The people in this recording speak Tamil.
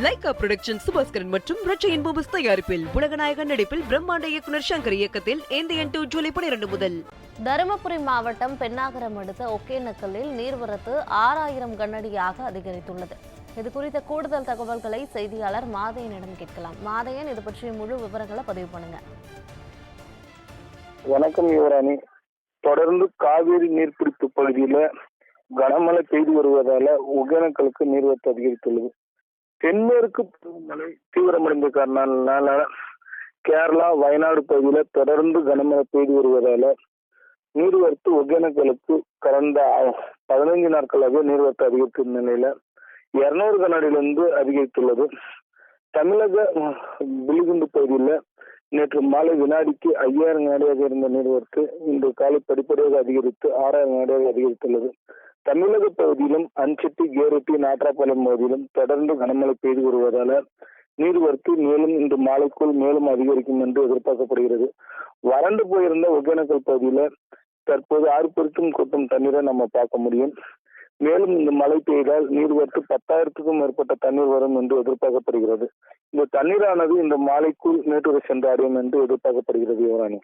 லைகா புரொடக்ஷன் சுபாஸ்கரன் மற்றும் ரச்சையின் பூபஸ் தயாரிப்பில் உலகநாயகன் நடிப்பில் பிரம்மாண்ட இயக்குனர் சங்கர் இயக்கத்தில் இந்தியன் டூ ஜூலை பனிரெண்டு முதல். தருமபுரி மாவட்டம் பெண்ணாகரம் அடுத்த ஒகேனக்கல்லில் நீர்வரத்து ஆறாயிரம் கனஅடியாக அதிகரித்துள்ளது. இது குறித்த கூடுதல் தகவல்களை செய்தியாளர் மாதையனிடம் கேட்கலாம். மாதையன் இது பற்றிய முழு விவரங்களை பதிவு பண்ணுங்க. வணக்கம் யுவராணி. தொடர்ந்து காவேரி நீர்பிடிப்பு பகுதியில கனமழை பெய்து வருவதால ஒகேனக்கலுக்கு நீர்வரத்து அதிகரித்துள்ளது. தென்மேற்கு பருவமழை தீவிரமடைந்த காரணனால கேரளா வயநாடு பகுதியில தொடர்ந்து கனமழை பெய்து வருவதால நீர்வரத்து ஒகேனக்கலுக்கு கடந்த பதினைஞ்சு பதினைந்து நாட்களாக நீர்வரத்து அதிகரித்த நிலையில இருநூறு கனடியிலிருந்து அதிகரித்துள்ளது. தமிழக அஹ், பிலிகுண்டு பகுதியில நேற்று மாலை வினாடிக்கு ஐயாயிரம் நாடியாக இருந்த நீர்வரத்து இன்று காலை படிப்படியாக அதிகரித்து ஆறாயிரம் நாடியாக அதிகரித்துள்ளது. தமிழக பகுதியிலும் அஞ்சட்டி கேரட்டி நாட்டாப்பாளையம் பகுதியிலும் தொடர்ந்து கனமழை பெய்து வருவதால நீர்வரத்து மேலும் இன்று மாலைக்குள் மேலும் அதிகரிக்கும் என்று எதிர்பார்க்கப்படுகிறது. வறண்டு போயிருந்த ஒகேனக்கல் பகுதியில தற்போது ஆர்ப்பரித்தும் கொட்டும் தண்ணீரை நம்ம பார்க்க முடியும். மேலும் இந்த மழை பெய்தால் நீர்வரத்து பத்தாயிரத்துக்கும் மேற்பட்ட தண்ணீர் வரும் என்று எதிர்பார்க்கப்படுகிறது. இந்த தண்ணீரானது இந்த மாலைக்குள் மேட்டூரை சென்று அடையும் என்று எதிர்பார்க்கப்படுகிறது யுவராணி.